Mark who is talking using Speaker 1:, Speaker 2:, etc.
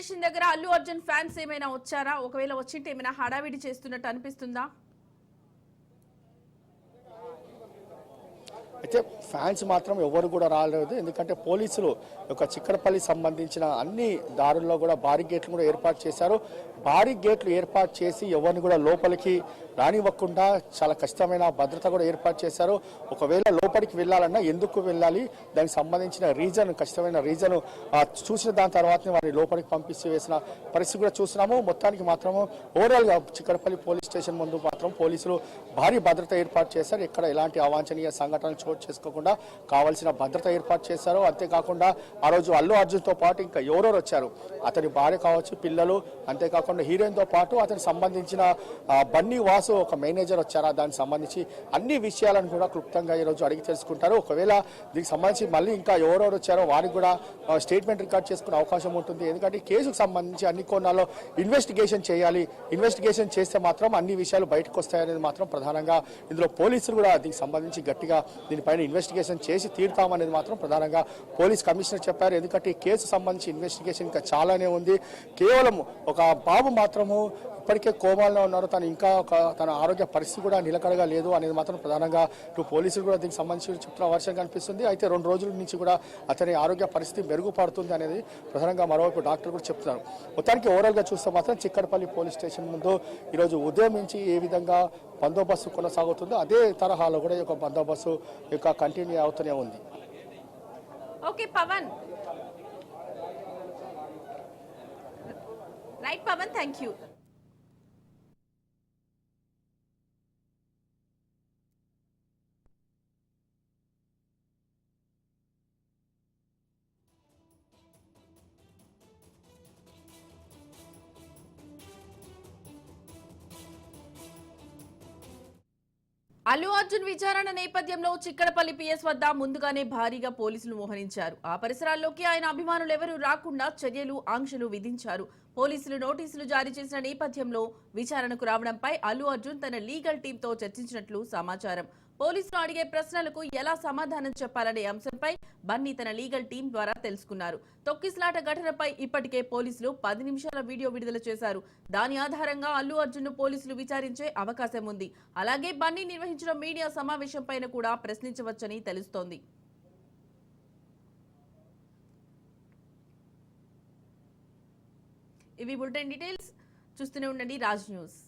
Speaker 1: Station దగ్గర Allu Arjun fans ఏమైనా వచ్చారా? ఒకవేళ వచ్చింటే ఏమైనా హడావిడి చేస్తున్నట్టు అనిపిస్తుందా?
Speaker 2: అయితే ఫ్యాన్స్ మాత్రం ఎవరు కూడా రాలేదు. ఎందుకంటే పోలీసులు ఒక చిక్కడపల్లి సంబంధించిన అన్ని దారుల్లో కూడా భారీ గేట్లు కూడా ఏర్పాటు చేశారు. భారీ గేట్లు ఏర్పాటు చేసి ఎవరిని కూడా లోపలికి రానివ్వకుండా చాలా కష్టమైన భద్రత కూడా ఏర్పాటు చేశారు. ఒకవేళ లోపలికి వెళ్ళాలన్నా ఎందుకు వెళ్ళాలి? దానికి సంబంధించిన రీజన్ కష్టమైన రీజన్ చూసిన దాని తర్వాతనే వారిని లోపలికి పంపిస్తూ వేసిన పరిస్థితి కూడా చూస్తున్నాము. మొత్తానికి మాత్రము ఓవరాల్గా చిక్కడపల్లి పోలీస్ స్టేషన్ ముందు మాత్రం పోలీసులు భారీ భద్రత ఏర్పాటు చేశారు. ఇక్కడ ఎలాంటి అవాంఛనీయ సంఘటనలు చోటు చేసుకోకుండా కావాల్సిన భద్రత ఏర్పాటు చేశారు. అంతేకాకుండా ఆ రోజు అల్లు అర్జున్తో పాటు ఇంకా ఎవరెవరు వచ్చారు? అతని భార్య కావచ్చు పిల్లలు అంతేకాకుండా హీరోయిన్తో పాటు అతనికి సంబంధించిన బన్నీ వాసు ఒక మేనేజర్ వచ్చారా. దానికి సంబంధించి అన్ని విషయాలను కూడా క్లుప్తంగా ఈ రోజు అడిగి తెలుసుకుంటారు. ఒకవేళ దీనికి సంబంధించి మళ్ళీ ఇంకా ఎవరెవరు వచ్చారో వారికి కూడా స్టేట్మెంట్ రికార్డ్ చేసుకునే అవకాశం ఉంటుంది. ఎందుకంటే కేసుకు సంబంధించి అన్ని కోణాల్లో ఇన్వెస్టిగేషన్ చేయాలి. ఇన్వెస్టిగేషన్ చేస్తే మాత్రం అన్ని విషయాలు బయటకు వస్తాయనేది మాత్రం ప్రధానంగా ఇందులో పోలీసులు కూడా దీనికి సంబంధించి గట్టిగా దీనిపైన ఇన్వెస్టిగేషన్ చేసి తీరుతామనేది మాత్రం ప్రధానంగా పోలీస్ కమిషనర్ చెప్పారు. ఎందుకంటే ఈ కేసు సంబంధించి ఇన్వెస్టిగేషన్ ఇంకా చాలానే ఉంది. కేవలం ఒక బాబు మాత్రము ఇప్పటికే కోమాల్లో ఉన్నారు. తను ఇంకా ఒక తన ఆరోగ్య పరిస్థితి కూడా నిలకడగా లేదు అనేది మాత్రం ప్రధానంగా ఇటు పోలీసులు కూడా దీనికి సంబంధించి చెప్తున్న వర్షం కనిపిస్తుంది. అయితే రెండు రోజుల నుంచి కూడా అతని ఆరోగ్య పరిస్థితి మెరుగుపడుతుంది అనేది ప్రధానంగా మరోవైపు డాక్టర్ కూడా చెప్తున్నారు. మొత్తానికి ఓవరాల్గా చూస్తే మాత్రం చిక్కడపల్లి పోలీస్ స్టేషన్ ముందు ఈరోజు ఉదయం నుంచి ఏ విధంగా బందోబస్తు కొనసాగుతుందో అదే తరహాలో కూడా ఈ యొక్క బందోబస్తు యొక్క కంటిన్యూ అవుతూనే ఉంది.
Speaker 1: Okay Pavan. Right Pavan thank you Allu Arjun విచారణ నేపథ్యంలో చిక్కడపల్లి పిఎస్ వద్ద ముందుగానే భారీగా పోలీసులు మోహరించారు. ఆ పరిసరాల్లోకి ఆయన అభిమానులు ఎవరూ రాకుండా చర్యలు ఆంక్షలు విధించారు. పోలీసులు నోటీసులు జారీ చేసిన నేపథ్యంలో విచారణకు రావడంపై అల్లు అర్జున్ తన లీగల్ టీంతో చర్చించినట్లు సమాచారం. పోలీసులు అడిగే ప్రశ్నలకు ఎలా సమాధానం చెప్పాలనే అంశంపై బన్నీ తన లీగల్ టీం ద్వారా తెలుసుకున్నారు. తొక్కిసలాట ఘటనపై ఇప్పటికే పోలీసులు పది నిమిషాల వీడియో విడుదల చేశారు. దాని ఆధారంగా అల్లు అర్జున్ను పోలీసులు విచారించే అవకాశం ఉంది. అలాగే బన్నీ నిర్వహించిన మీడియా సమావేశంపైన కూడా ప్రశ్నించవచ్చని తెలుస్తోంది. ఇవి బులెటిన్ డీటెయిల్స్. చూస్తూనే ఉండండి రాజ్ న్యూస్.